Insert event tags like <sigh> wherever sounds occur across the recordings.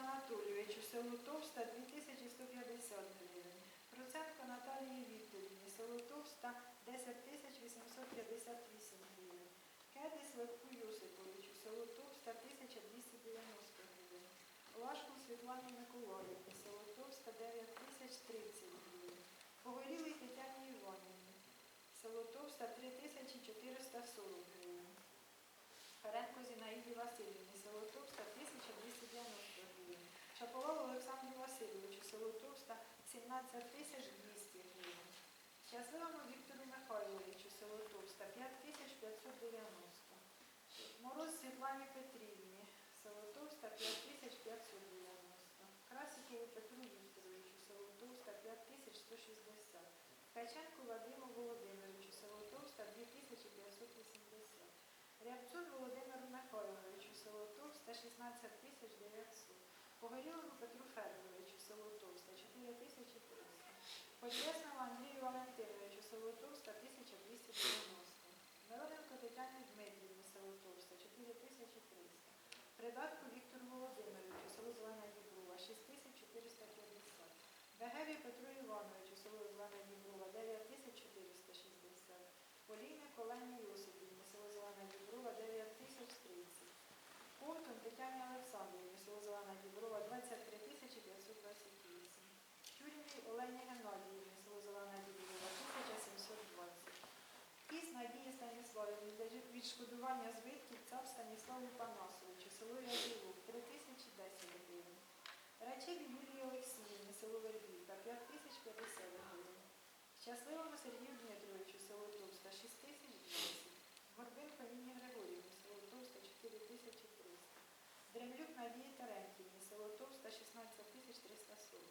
Анатолійовичу, село Товста 2150 гривень. Процентко Наталії Вікторівні, село Товста 10 858 гривень. Кедис Левку Йосиповичу, село Товста 1290 гривень. Лашку Світлані Миколаївні, село Товста 9030 гривень. Погорілий Тетяні Іванівні, село Товста 3440 гривень. Ференко Зінаїді Васильівні, село Товста 1290 гривень. Шаповал Олександру Васильовичу, село Товста 17 200 гривень. Щасливому Віктору Михайловичу, село Товста 5590. Мороз Світлані Петрівні, село Товста 5590. Красикову Петру Вікторовичу, село Товста 5160. Ткаченку Вадиму Володимировичу, село Товста 2580. Рябцов Володимиру Михайловичу, село Товста 16 900. Погорілому Петру Федоровичу, село Товста 4300. Почесному Андрію Валентиновичу, село Товста 1290. Мироненко Тетяні Дмитрівні, село Товста 4300. Придатку Віктору Володимировичу, село Зелена Діброва 6450. Бегеві Петру Івановичу, село Зелена Діброва 9460. Полійник Олені Йосипівні, село Зелена Діброва 9030. Ковтун Тетяні Олександрівні, село Зелена Діброва 23 тисячі 528, Тюрєвій Олені Геннадіївні, село Зелена Діброва 1720. Кіс Надії Станіславівні для відшкодування збитків цар Станіславу Панасовичу, село Язілу 3 тисячі 10 гривень. Рачеві Юлії Олексіївні, село Вербівка 5 тисяч 50 гривень. Щасливому Сергію Дмитровичу, село Товська 6 тисяч 20. Надії Терентівні, село Товста 16340.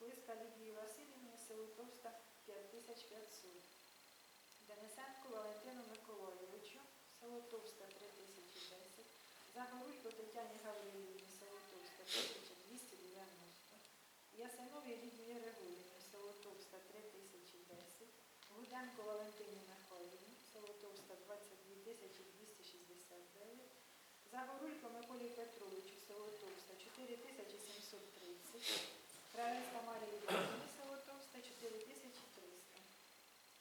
Лиска Лідії Васильівні, село Товста 5500. Денисенко Валентину Миколайовичу, село Товста 3010. Загорулько Тетяні Гаврилівні, село Товста 1290. Ясинові Лідії Григорівні, село Товста 3010. Гуденко Валентині Михайлівні, село Товста 22 269. Загорулько Миколі Петровичу, село 4730. Країнська Марії Іванівні, село 4300.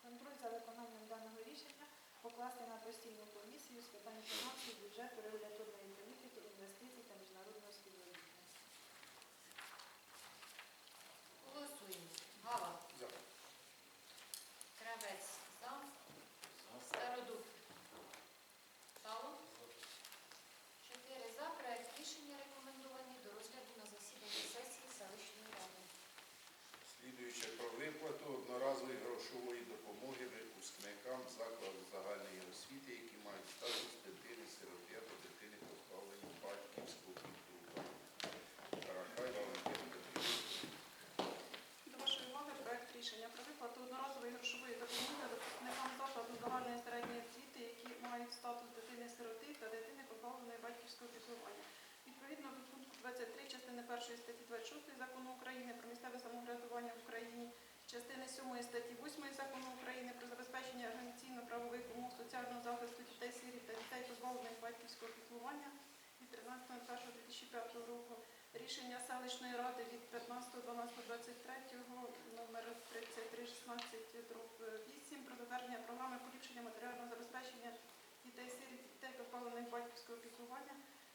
Контроль за виконанням даного рішення покласти на постійну комісію з питань фінансів, бюджету, регуляторної політики, інвестицій та міжнародного співробітництва. Голосуємо. Гава. За. Кравець. За. Стародуб. Сало. Чотири за. Проект рішення рекомендований до розгляду на засіданні сесії селищної ради. Слідуючи про виплату одноразової грошової допомоги випускникам закладу загальної освіти, які мають статус дитини сироти або дитини позбавлення батьківського піклування. Карахай Валентин Петрівна. До вашої уваги проект рішення про виплату одноразової грошової допомоги випускникам закладу загальної середньої освіти, які мають статус дитини-сироти та дитини позбавленої батьківського піклування. Відповідно до пункту 23 частини 1 статті 26 закону України про місцеве самоврядування в Україні, частини 7 статті 8 закону України про забезпечення організаційно-правових умов соціального захисту дітей сиріт та дітей позбавлених батьківського піклування від 13.01.2005 року рішення селищної ради від 15.12.23 номер 3316-8 про затвердження програми поліпшення матеріального забезпечення дітей сиріт та дітей позбавлених батьківського піклування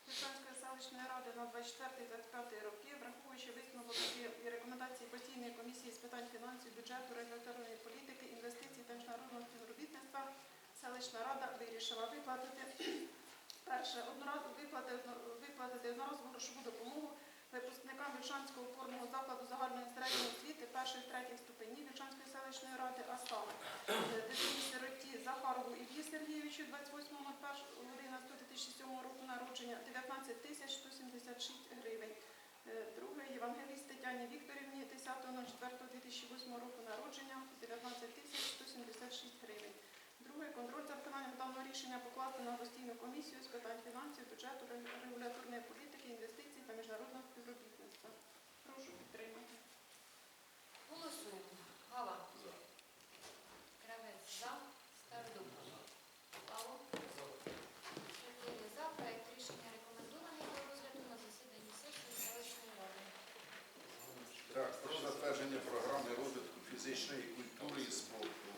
Віршанської селищної ради на 24-25 роки, враховуючи висновок і рекомендації постійної комісії з питань фінансів, бюджету, регуляторної політики, інвестицій та міжнародного співробітництва, селищна рада вирішила виплатити перше виплатити одноразову грошову допомогу випускникам Вільшанського опорного закладу загальної середньої освіти перших третіх ступенів Вільшанської селищної ради, а саме е, дитині сироті Захарову Іллі Сергійовичу 28.01.2007 року народження 19 тисяч 176 гривень. Е, Друге Євангеліст Тетяні Вікторівні 10.04.2008 року народження 19 тисяч 176 гривень. Друге, контроль за виконанням даного рішення покласти на постійну комісію з питань фінансів, бюджету, регуляторної політики, інвестицій та міжнародного співробітництва. Прошу підтримати. Голосуємо. Гава. фізичної культури і спорту,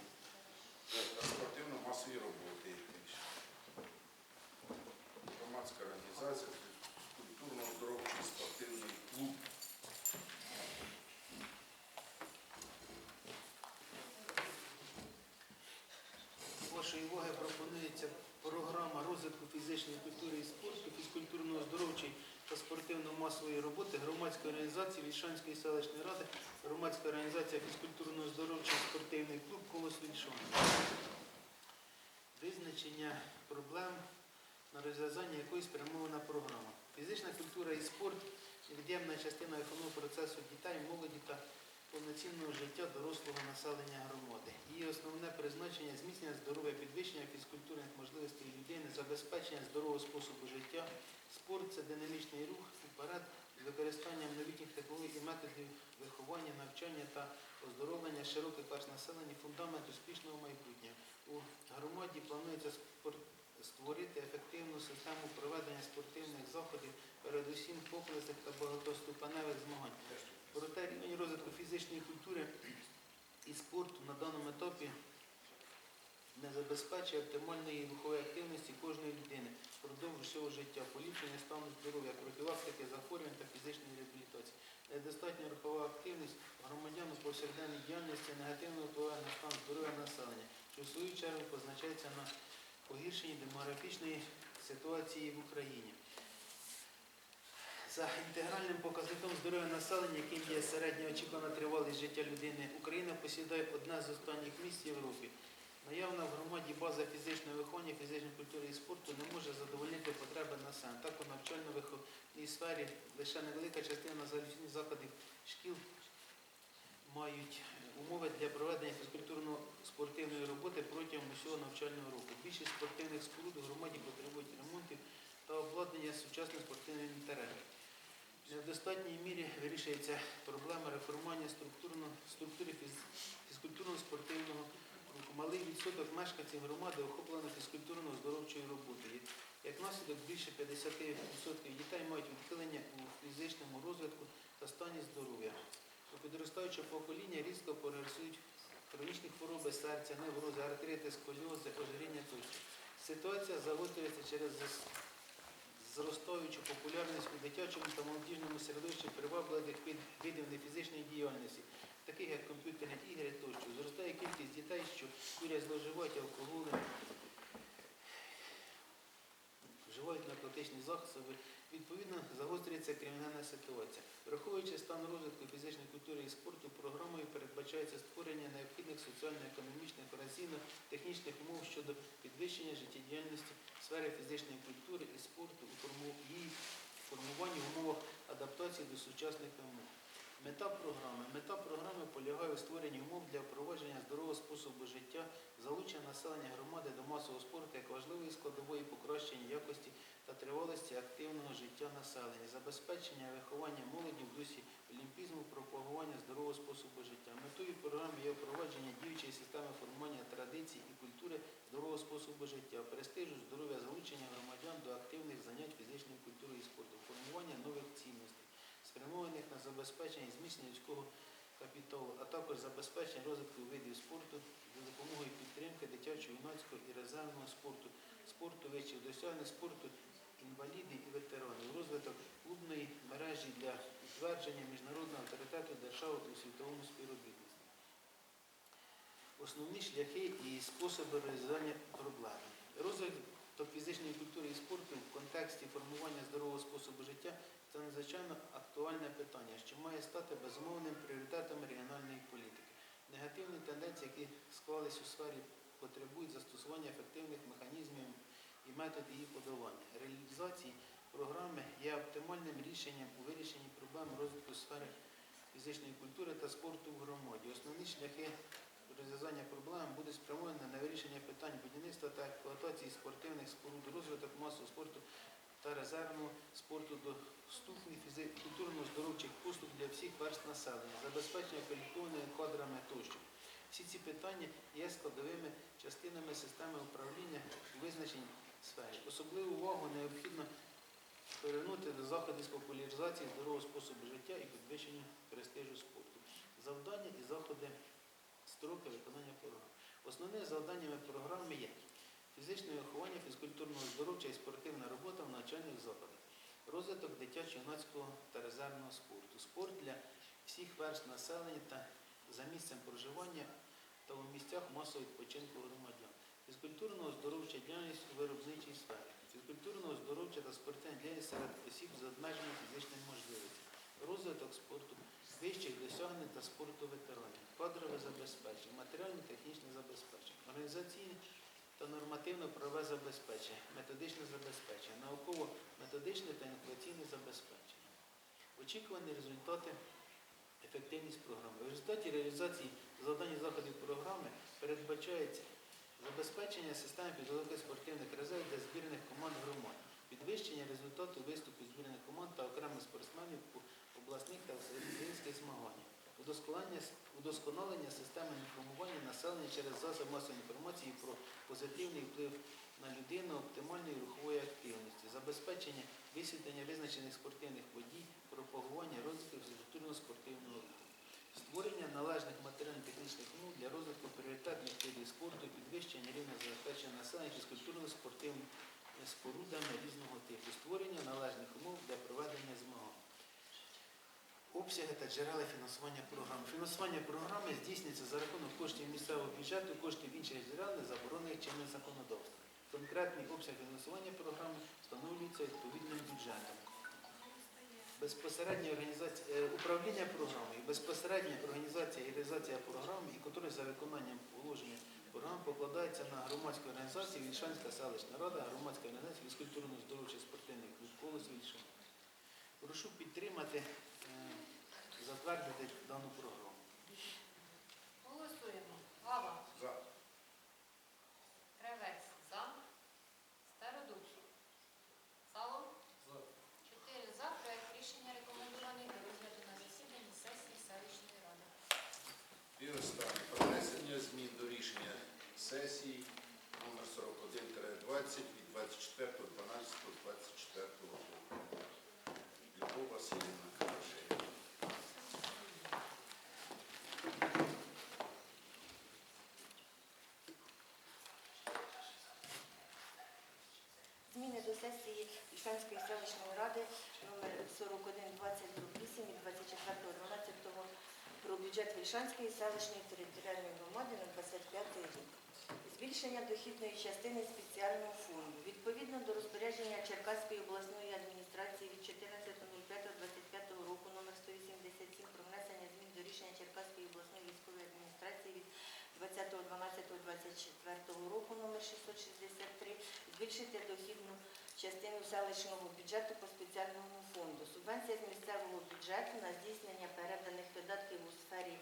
спортивно-масові роботи, громадська організація, культурно-здоровчий спортивний клуб. Вашої уваги пропонується програма розвитку фізичної культури і спорту, фізкультурно-здоровчий спортивно-масової роботи громадської організації Вільшанської селищної ради, громадська організація фізкультурно-здоровчий спортивний клуб «Колос Вільшан». Визначення проблем на розв'язання якої спрямована програма. Фізична культура і спорт невід'ємна частина виховного процесу дітей, молоді та повноцінного життя дорослого населення громади. Її основне призначення зміцнення здоров'я, підвищення фізкультурних можливостей людини, забезпечення здорового способу життя. Спорт це динамічний рух вперед з використанням новітніх технологій і методів виховання, навчання та оздоровлення широких верст населення, фундамент успішного майбутнього. У громаді планується спорт створити ефективну систему проведення спортивних заходів, передусім комплексних та багатоступеневих змагань. Фізичної культури і спорту на даному етапі не забезпечує оптимальної рухової активності кожної людини впродовж всього життя, поліпшення стану здоров'я, профілактики захворювань та фізичної реабілітації. Недостатня рухова активність громадян у повсякденній діяльності негативно впливає на стан здоров'я населення, що в свою чергу позначається на погіршенні демографічної ситуації в Україні. За інтегральним показником здоров'я населення, яким є середня очікувана тривалість життя людини, Україна посідає одне з останніх місць Європі. Наявна в громаді база фізичного виховання, фізичної культури і спорту не може задовольнити потреби населення. Так у навчально-виховній сфері лише невелика частина закладів шкіл мають умови для проведення фізкультурно-спортивної роботи протягом усього навчального року. Більшість спортивних споруд у громаді потребують ремонтів та обладнання сучасним спортивним інтересом. В достатній мірі вирішується проблема реформування структури фіз- фізкультурно-спортивного руху. Малий відсоток мешканців громади охоплено фізкультурно-оздоровчою роботою. Як наслідок більше 50% дітей мають відхилення у фізичному розвитку та стані здоров'я. Підростаючого покоління різко прогресують хронічні хвороби серця, неврози, артрити, сколіози, ожиріння тощо. Ситуація загострюється через зростаючу популярність у дитячому та молодіжному середовищі привабливих вид- видів нефізичної діяльності, таких як комп'ютерні ігри тощо. Зростає кількість дітей, що курять зловживають алкоголем, вживають наркотичні. Відповідно, загострюється кримінальна ситуація. Враховуючи стан розвитку фізичної культури і спорту, програмою передбачається створення необхідних соціально-економічних, організаційно-технічних умов щодо підвищення життєдіяльності в сфері фізичної культури і спорту її формуванні в умовах адаптації до сучасних вимог. Мета програми. Мета програми полягає у створенні умов для впровадження здорового способу життя, залучення населення громади до масового спорту як важливої складової покращення якості та тривалості активного життя населення, забезпечення виховання молоді в дусі олімпізму, пропагування здорового способу життя. Метою програми є впровадження діючої системи формування традицій і культури здорового способу життя, престижу, здоров'я, залучення громадян до активних занять фізичною культурою і спорту, формування нових цінностей, спрямованих на забезпечення і зміцнення людського капіталу, а також забезпечення розвитку видів спорту за допомогою підтримки дитячого, юнацького і резервного спорту, спорту вищих досягнень, спорту інвалідів і ветеранів, розвиток клубної мережі для утвердження міжнародного авторитету держави у світовому співробітництві. Основні шляхи і способи розв'язання проблеми. Розвиток фізичної культури і спорту в контексті формування здорового способу життя це надзвичайно актуальне питання, що має стати безумовним пріоритетом регіональної політики. Негативні тенденції, які склались у сфері, потребують застосування ефективних механізмів і методів її подолання. Оптимальним рішенням у вирішенні проблем розвитку сфери фізичної культури та спорту в громаді. Основні шляхи розв'язання проблем будуть спрямовані на вирішення питань будівництва та експлуатації спортивних споруд, розвиток масового спорту та резервного спорту, доступних культурно-здоровчих послуг для всіх верст населення, забезпечення кваліфікованими кадрами тощо. Всі ці питання є складовими частинами системи управління у визначеній сфері. Особливу увагу необхідно повернути до заходів з популяризації здорового способу життя і підвищення престижу спорту. Завдання і заходи строки виконання програми. Основними завданнями програми є фізичне виховання, фізкультурно-оздоровча і спортивна робота в навчальних закладах, розвиток дитячо-юнацького та резервного спорту, спорт для всіх верст населення та за місцем проживання та у місцях масового відпочинку громадян, фізкультурного оздоровча діяльність у виробничій сфері, фізкультурного оздоровча та спортивна діяльність серед осіб з обмеженими фізичними можливостями, розвиток спорту, вищих досягнень та спорту ветеранів, кадрове забезпечення, матеріально-технічне забезпечення, організаційне та нормативно-правове забезпечення, методичне забезпечення, науково-методичне та інноваційне забезпечення. Очікувані результати ефективність програми. В результаті реалізації завдань заходів програми передбачається забезпечення системи підготовки спортивних резерв для збірних команд громад, підвищення результату виступу збірних команд та окремих спортсменів обласних та всеукраїнських змаганнях, удосконалення, системи інформування населення через засоби масової інформації про позитивний вплив на людину оптимальної рухової активності, забезпечення висвітлення визначених спортивних подій, пропагування розвитку фізкультурно-спортивного руху, створення належних матеріально-технічних умов для розвитку пріоритетних видів спорту, підвищення рівня забезпечення населення фізкультурно-спортивними спорудами різного типу, створення належних умов для проведення змагань. Обсяги та джерела фінансування програми. Фінансування програми здійснюється за рахунок коштів місцевого бюджету, коштів інших джерел, не заборонених чинним законодавством. Конкретний обсяг фінансування програми встановлюється відповідним бюджетом. Безпосередня організація е, управління програми і безпосередня організація і реалізація програми, і котрі за виконанням положення програм покладається на громадську організацію Вільшанська селищна рада, громадська організація фізкультурно-здоровчих спортивних клуб «Колос Вільшан». Прошу підтримати, е, затвердити дану програму. Голосуємо. Гава. За. Кравець за. Стародуб. Сало. Чотири за. Проект рішення рекомендований до розгляду на засіданні сесії селищної ради. І останнє. Про внесення змін до рішення сесії номер 41-20 від 24.12.24 року. Любов Васильівна Карашева. Зміни до сесії Ільшанської селищної ради номер 4128 від 24.12 про бюджет Вільшанської селищної територіальної громади на 25 рік. Збільшення дохідної частини спеціального фонду. Відповідно до розпорядження Черкаської обласної адміністрації від 14.05.25 року номер 187 про внесення змін до рішення Черкаської обласної військової адміністрації від 20.12.24 року номер 663 збільшити дохідну частину селищного бюджету по спеціальному фонду. Субвенція з місцевого бюджету на здійснення переданих видатків у сфері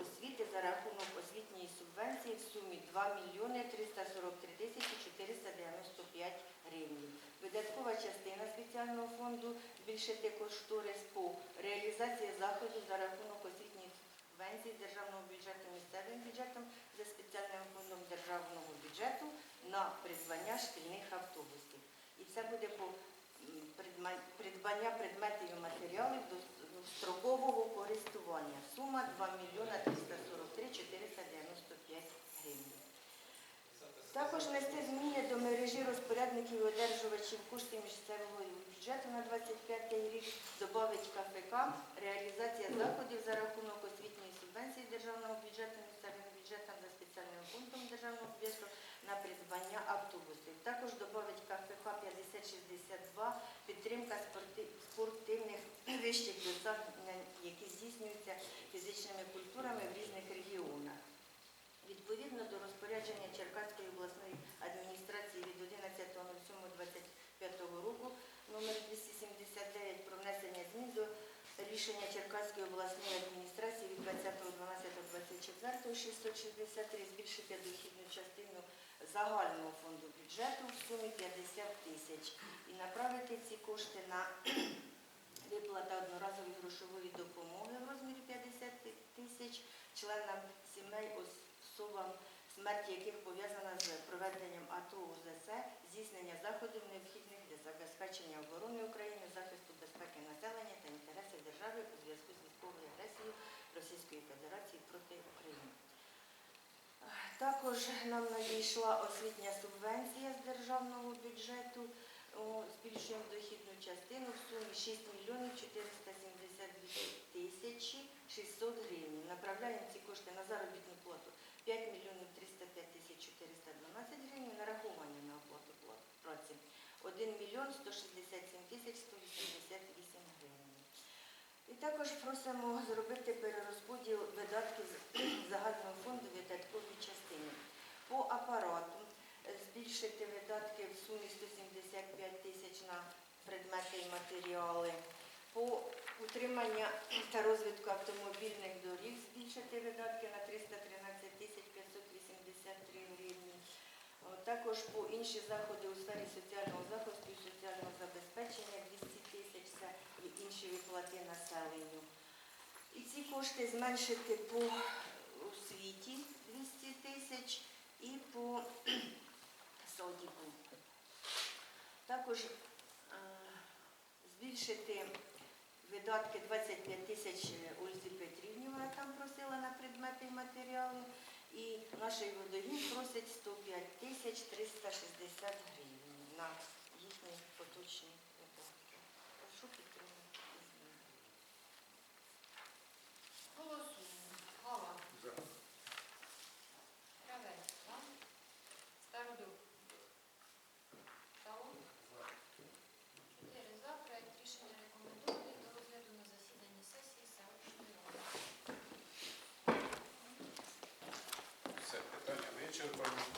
освіти за рахунок освітньої субвенції в сумі 2 мільйони 343 тисячі 495 гривень. Видаткова частина спеціального фонду збільшити кошторис по реалізації заходів за рахунок освітньої субвенції державного бюджету місцевим бюджетом за спеціальним фондом державного бюджету на придбання шкільних автобусів. І це буде по придбання предметів і матеріалів до строкового користування. Сума 2 мільйона 343 495 гривень. Також внести зміни до мережі розпорядників і одержувачів коштів місцевого бюджету на 25 рік, додати КФК, реалізація заходів за рахунок освітньої субвенції державного бюджету місцевим бюджетом за спеціальним пунктом державного бюджету на придбання автобусів. Також додати КФК 5062, підтримка спортивних вищих досягнень, які здійснюються фізичними культурами в різних регіонах. Відповідно до розпорядження Черкаської обласної адміністрації від 11.07.25 року номер 279 про внесення змін до рішення Черкаської обласної адміністрації від 20.12.24 663 збільшити дохідну частину загального фонду бюджету в сумі 50 тисяч і направити ці кошти на <clears throat> виплата одноразової грошової допомоги в розмірі 50 тисяч членам сімей особам, смерть яких пов'язана з проведенням АТО УЗС, здійснення заходів необхідних для забезпечення оборони України, захисту безпеки населення та інтересів держави у зв'язку з військовою агресією Російської Федерації проти України. Також нам надійшла освітня субвенція з державного бюджету. Збільшуємо дохідну частину в сумі 6 мільйонів 472 тисячі 600 гривень. Направляємо ці кошти на заробітну плату 5 мільйонів 305 тисяч 412 гривень, нарахування на оплату праці 1 мільйон 167 тисяч 188 гривень також просимо зробити перерозподіл видатків загального фонду видатковій частини. По апарату збільшити видатки в сумі 175 тисяч на предмети і матеріали. По утримання та розвитку автомобільних доріг збільшити видатки на 313 тисяч 583 гривні. Також по інші заходи у сфері соціального захисту і соціального забезпечення 200 тисяч це і інші виплати населенню. І ці кошти зменшити по освіті 200 тисяч і по <clears throat> садіку. Також е, збільшити видатки 25 тисяч Ользі Петрівні, вона там просила на предмети і матеріали. І наш водогін просить 105 тисяч 360 гривень на їхні поточні видатки. Прошу підтримати ці зміни. Голосуємо. Гала. За. Кравець. За. Стародуб. За. Чотири за. Проект рішення рекомендований до розгляду на засіданні сесії селищної ради. Все, питання вичерпано.